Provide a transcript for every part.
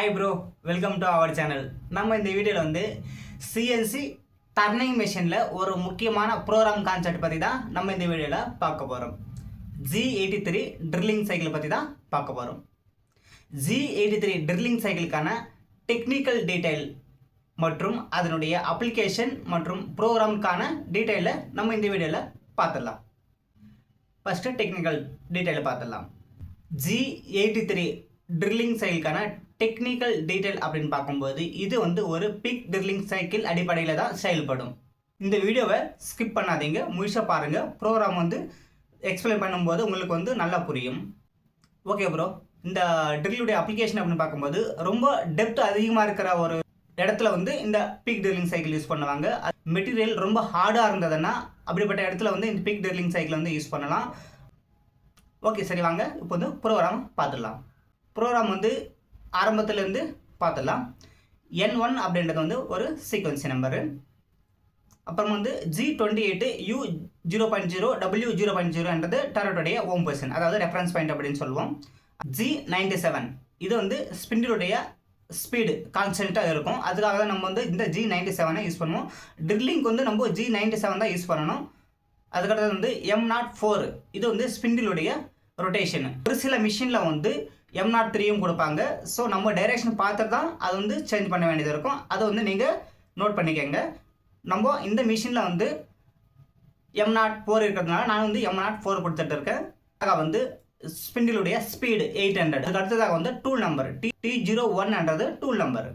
Hi bro welcome to our channel நம்ம இந்த வீடியோவில் வந்து சிஎன்சி டர்னிங் மிஷினில் ஒரு முக்கியமான ப்ரோக்ராம் கான்செப்ட் பற்றி தான் நம்ம இந்த வீடியோவில் பார்க்க போகிறோம் G eighty three drilling cycle பற்றி தான் பார்க்க போகிறோம் ஜி எயிட்டி த்ரீ ட்ரில்லிங் சைக்கிளுக்கான டெக்னிக்கல் டீட்டெயில் மற்றும் அதனுடைய அப்ளிகேஷன் மற்றும் ப்ரோக்ராமுக்கான டீட்டெயிலை நம்ம இந்த வீடியோவில் பார்த்துடலாம். ஃபஸ்ட்டு டெக்னிக்கல் டீட்டெயிலை பார்த்துடலாம். ஜி எயிட்டி த்ரீ ட்ரில்லிங் சைக்கிளுக்கான டெக்னிக்கல் டீட்டெயில் அப்படின்னு பார்க்கும்போது இது வந்து ஒரு பிக் ட்ரில்லிங் சைக்கிள் அடிப்படையில் தான் செயல்படும். இந்த வீடியோவை ஸ்கிப் பண்ணாதீங்க. முழுசாக பாருங்கள் ப்ரோக்ராம் வந்து எக்ஸ்பிளைன் பண்ணும்போது உங்களுக்கு வந்து நல்லா புரியும். ஓகே ப்ரோ இந்த ட்ரில்லுடைய அப்ளிகேஷன் அப்படின்னு பார்க்கும்போது ரொம்ப டெப்த் அதிகமாக இருக்கிற ஒரு இடத்துல வந்து இந்த பிக் ட்ரில்லிங் சைக்கிள் யூஸ் பண்ணுவாங்க. மெட்டீரியல் ரொம்ப ஹார்டாக இருந்ததுன்னா அப்படிப்பட்ட இடத்துல வந்து இந்த பிக் ட்ரில்லிங் சைக்கிள் வந்து யூஸ் பண்ணலாம். ஓகே சரி வாங்க. இப்போ வந்து ப்ரோக்ராம் பார்த்துடலாம். ப்ரோக்ராம் வந்து ஆரம்பத்துலேருந்து பார்த்துடலாம். என் ஒன் அப்படின்றது வந்து ஒரு சீக்வன்சி நம்பரு அப்புறம் வந்து G twenty eight U zero point zero W zero point ஜீரோன்றது டரட்டுடைய ஓம் பொசிஷன் அதாவது ரெஃபரன்ஸ் பாயிண்ட் அப்படின்னு சொல்லுவோம். ஜி நைன்டி செவன் இது வந்து ஸ்பிண்டிலுடைய ஸ்பீடு கான்ஸ்டண்ட்டாக இருக்கும். அதுக்காக தான் நம்ம வந்து இந்த ஜி நைன்டி செவனை யூஸ் பண்ணுவோம். ட்ரில்லிங்க்கு வந்து நம்ம ஜி நைன்டி செவன் தான் யூஸ் பண்ணணும். அதுக்கடுத்தது வந்து எம் நாட் ஃபோர் இது வந்து ஸ்பிண்டிலுடைய ரொட்டேஷன் ஒரு சில மிஷினில் வந்து எம் நாட் த்ரீயும் கொடுப்பாங்க. ஸோ நம்ம டைரெக்ஷன் பார்த்துட்டு தான் அது வந்து சேஞ்ச் பண்ண வேண்டியது இருக்கும். அதை வந்து நீங்கள் நோட் பண்ணிக்கோங்க. நம்ம இந்த மிஷினில் வந்து எம் நாட் ஃபோர் இருக்கிறதுனால நான் வந்து எம் நாட் ஃபோர் கொடுத்துட்டு இருக்கேன். ஆக வந்து ஸ்பிண்டிலுடைய ஸ்பீடு எயிட் ஹண்ட்ரட் அதுக்கு அடுத்ததாக வந்து tool number T T zero ஒன்ன்றது tool number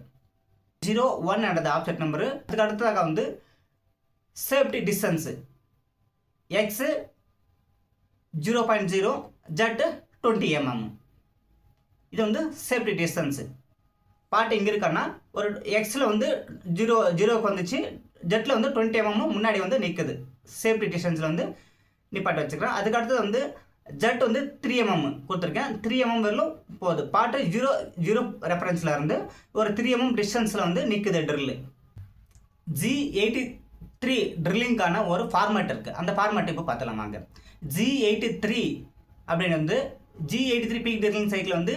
zero ஒன்ன்றது ஆப்செட் நம்பரு அதுக்கு அடுத்ததாக வந்து safety distance X zero point zero Z twenty mm இது வந்து சேஃப்டி டிஸ்டன்ஸு பாட்டு எங்கே இருக்கான்னா ஒரு எக்ஸில் வந்து ஜீரோ ஜீரோவுக்கு வந்துச்சு ஜெட்டில் வந்து டுவெண்ட்டி எம்எம் முன்னாடி வந்து நிற்குது சேஃப்டி டிஸ்டன்ஸில் வந்து நிப்பாட்டி வச்சுக்கிறேன். அதுக்கு அடுத்தது வந்து ஜெட் வந்து த்ரீ எம்எம் கொடுத்துருக்கேன். த்ரீ எம்எம் வரலும் போகுது. பாட்டு ஜீரோ ஜீரோ ரெஃபரன்ஸில் இருந்து ஒரு த்ரீ எம்எம் டிஸ்டன்ஸில் வந்து நிற்குது ட்ரில்லு ஜி எயிட்டி த்ரீ ட்ரில்லிங்கான ஒரு ஃபார்மேட் இருக்குது அந்த ஃபார்மேட் இப்போ பார்த்தலாமாங்க ஜி எயிட்டி த்ரீ அப்படின்னு வந்து G eighty three peck drilling cycle வந்து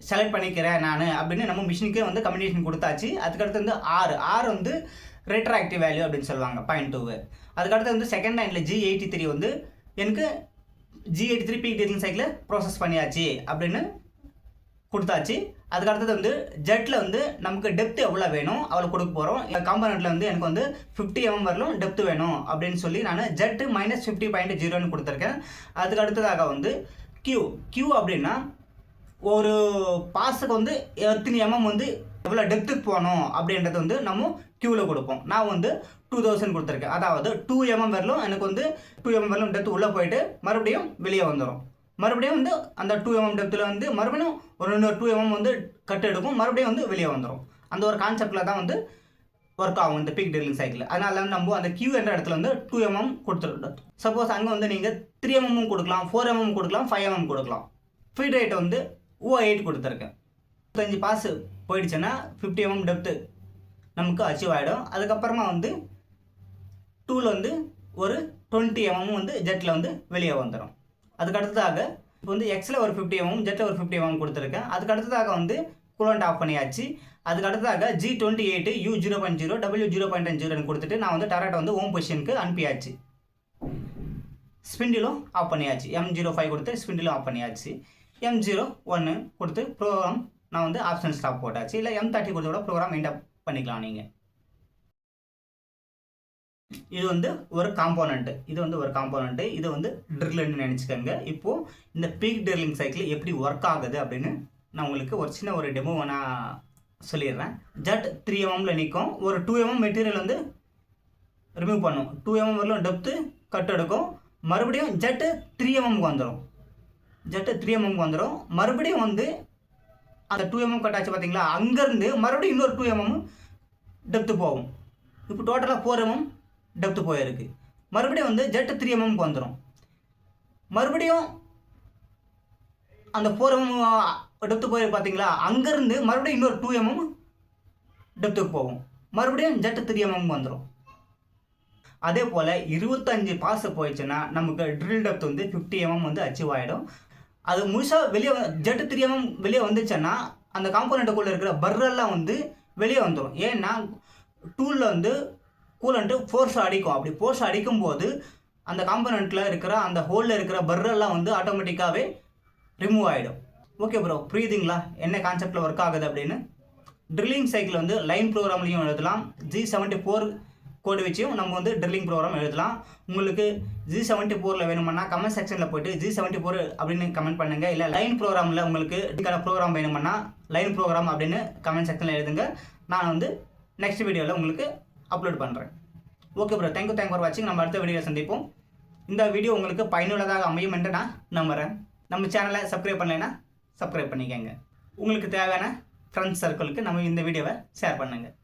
செலக்ட் பண்ணிக்கிறேன் நான் அப்படின்னு நம்ம மிஷினுக்கே வந்து கம்யூனிகேஷன் கொடுத்தாச்சு. அதுக்கடுத்து வந்து ஆறு ஆறு வந்து ரெட்ராக்டிவ் வேல்யூ அப்படின்னு சொல்லுவாங்க பாயிண்ட் டூவு அதுக்கடுத்து வந்து செகண்ட் லைனில் ஜி எயிட்டி த்ரீ வந்து எனக்கு G eighty three peck drilling சைக்கிளை ப்ராசஸ் பண்ணியாச்சு அப்படின்னு கொடுத்தாச்சு. அதுக்கடுத்தது வந்து ஜெட்டில் வந்து நமக்கு டெப்த் எவ்வளோ வேணும் அவ்வளோ கொடுக்க போகிறோம் காம்பனண்ட்டில் வந்து எனக்கு வந்து ஃபிஃப்டி எம்எம் வரலும் டெப்த் வேணும் அப்படின்னு சொல்லி நான் ஜெட்டு மைனஸ் ஃபிஃப்டி பாயிண்ட் ஜீரோன்னு கொடுத்துருக்கேன். அதுக்கு அடுத்ததாக வந்து கியூ கியூ அப்படின்னா ஒரு பாஸுக்கு வந்து எத்தனை எம்எம் வந்து எவ்வளோ டெப்த்துக்கு போகணும் அப்படின்றது வந்து நம்ம கியூவில் கொடுப்போம். நான் வந்து டூ தௌசண்ட் கொடுத்துருக்கேன். அதாவது டூ எம்எம் வரலும் எனக்கு வந்து டூ எம்எம் வரலும் டெப்த் உள்ளே போயிட்டு மறுபடியும் வெளியே வந்துடும் மறுபடியும் வந்து அந்த டூ எம்எம் டெப்த்தில் வந்து மறுபடியும் ஒரு இன்னொரு டூ எம்எம் வந்து கட் எடுக்கும். மறுபடியும் வந்து வெளியே வந்துடும் அந்த ஒரு கான்செப்டில் தான் வந்து ஒர்க் ஆகும் இந்த பிக் ட்ரில்லிங் சைக்கிள் அதனால வந்து நம்ம அந்த கியூ என்ற இடத்துல வந்து டூ எம்எம் கொடுத்துருக்கோம். சப்போஸ் அங்கே வந்து நீங்கள் த்ரீ எம்எம் கொடுக்கலாம் ஃபோர் எம்எம் கொடுக்கலாம் ஃபைவ் எம்எம் கொடுக்கலாம். ஃபீட் ரேட் வந்து ஓ எயிட் கொடுத்துருக்கேன். முப்பத்தஞ்சு பாஸ் போயிடுச்சுன்னா ஃபிஃப்டி எம்எம் டெப்த்து நமக்கு அச்சீவ் ஆகிடும் அதுக்கப்புறமா வந்து டூவில் வந்து ஒரு டுவெண்ட்டி எம்எம் வந்து ஜெட்டில் வந்து வெளியே வந்துடும் அதுக்கு அடுத்ததாக இப்போ வந்து எக்ஸில் ஒரு ஃபிஃப்டி எம்எம் ஜெட்டில் ஒரு ஃபிஃப்டி எம்எம் கொடுத்துருக்கேன். அதுக்கு அடுத்ததாக வந்து கூலண்ட் ஆஃப் பண்ணியாச்சு. அதுக்கு அடுத்ததாக G twenty eight U zero point zero W zero point ஜீரோன்னு கொடுத்துட்டு நான் வந்து டேரக்டாக வந்து ஓம் பொசிஷனுக்கு அனுப்பியாச்சு. ஸ்பிண்டிலும் ஆஃப் பண்ணியாச்சு. எம் ஜீரோ ஃபைவ் கொடுத்து ஸ்பிண்டிலும் ஆஃப் பண்ணியாச்சு. எம் ஜீரோ ஒன்று கொடுத்து ப்ரோக்ராம் நான் வந்து ஆப்ஷன் ஸ்டாப் போட்டாச்சு. இல்லை எம் தேர்ட்டி கொடுத்து கூட ப்ரோக்ராம் எண்ட் பண்ணிக்கலாம் நீங்கள் இது வந்து ஒரு காம்போனண்ட்டு இது வந்து ஒரு காம்போனண்ட்டு இது வந்து ட்ரில்லுன்னு நினச்சிக்கோங்க. இப்போது இந்த பீக் ட்ரில்லிங் சைக்கிள் எப்படி ஒர்க் ஆகுது அப்படின்னு நான் உங்களுக்கு ஒரு சின்ன ஒரு டெமோ நான் சொல்லிடுறேன். ஜட் த்ரீ எம்எம்ல நிற்கும் ஒரு டூ எம்எம் மெட்டீரியல் வந்து ரிமூவ் பண்ணும். டூ எம்எம் வரலும் டெப்த்து கட் எடுக்கும். மறுபடியும் ஜட்டு த்ரீ எம்எம்க்கு வந்துடும் ஜெட்டு த்ரீ எம்எம்க்கு வந்துடும் மறுபடியும் வந்து அந்த டூ எம்எம் கட் ஆச்சு பார்த்தீங்களா அங்கேருந்து மறுபடியும் இன்னொரு டூ எம்எம் டெப்த்து போகும். இப்போ டோட்டலாக ஃபோர் எம்எம் டெப்த்து போயிருக்கு. மறுபடியும் வந்து ஜெட்டு த்ரீ எம்எம்க்கு வந்துடும் மறுபடியும் அந்த ஃபோர் எம்எம் டெப்த்து போயிருக்கு பார்த்தீங்களா அங்கேருந்து மறுபடியும் இன்னொரு டூ எம்எம் டெப்த்துக்கு போகும். மறுபடியும் ஜெட்டு த்ரீ எம்எம்க்கு வந்துடும் அதே போல் இருபத்தஞ்சு பாஸ் போயிடுச்சுன்னா நமக்கு ட்ரில் டெப்த் வந்து ஃபிஃப்டி எம்எம் வந்து அச்சீவ் ஆகிடும் அது முழுசாக வெளியே ஜெட்டு தெரியாமல் வெளியே வந்துச்சுன்னா அந்த காம்போனண்ட்டுக்குள்ளே இருக்கிற பர்ரெல்லாம் வந்து வெளியே வந்துடும் ஏன்னா டூலில் வந்து கூலண்ட்டு ஃபோர்ஸ் அடிக்கும். அப்படி ஃபோர்ஸ் அடிக்கும்போது அந்த காம்போனண்ட்டில் இருக்கிற அந்த ஹோலில் இருக்கிற பர்ரெல்லாம் வந்து ஆட்டோமேட்டிக்காகவே ரிமூவ் ஆகிடும் ஓகே ப்ரோ புரியுதுங்களா? என்ன கான்செப்டில் ஒர்க் ஆகுது அப்படின்னு? ட்ரில்லிங் சைக்கிள் வந்து லைன் ப்ரோக்ராம்லையும் எழுதலாம். ஜி செவன்ட்டி ஃபோர் கோடு வச்சும் நம்ம வந்து ட்ரில்லிங் ப்ரோக்ராம் எழுதலாம். உங்களுக்கு ஜி செவன்ட்டி ஃபோரில் வேணுமன்னா கமெண்ட் செக்ஷனில் போயிட்டு ஜி செவன்ட்டி ஃபோர் அப்படின்னு கமெண்ட் பண்ணுங்கள் இல்லை லைன் ப்ரோக்ராமில் உங்களுக்கு இதுக்கான ப்ரோக்ராம் வேணுமன்னா லைன் ப்ரோக்ராம் அப்படின்னு கமெண்ட் செக்ஷனில் எழுதுங்க. நான் வந்து நெக்ஸ்ட் வீடியோவில் உங்களுக்கு அப்லோட் பண்ணுறேன் okay bro thank you thank for வாட்சிங் நம்ம அடுத்த வீடியோவில் சந்திப்போம். இந்த வீடியோ உங்களுக்கு பயனுள்ளதாக அமையும் என்று நான் நம்புகிறேன் நம்ம சேனலை சப்ஸ்கிரைப் பண்ணலைன்னா சப்ஸ்கிரைப் பண்ணிக்கோங்க. உங்களுக்கு தேவையான ஃப்ரெண்ட்ஸ் சர்க்கிளுக்கு நம்ம இந்த வீடியோவை ஷேர் பண்ணுங்கள்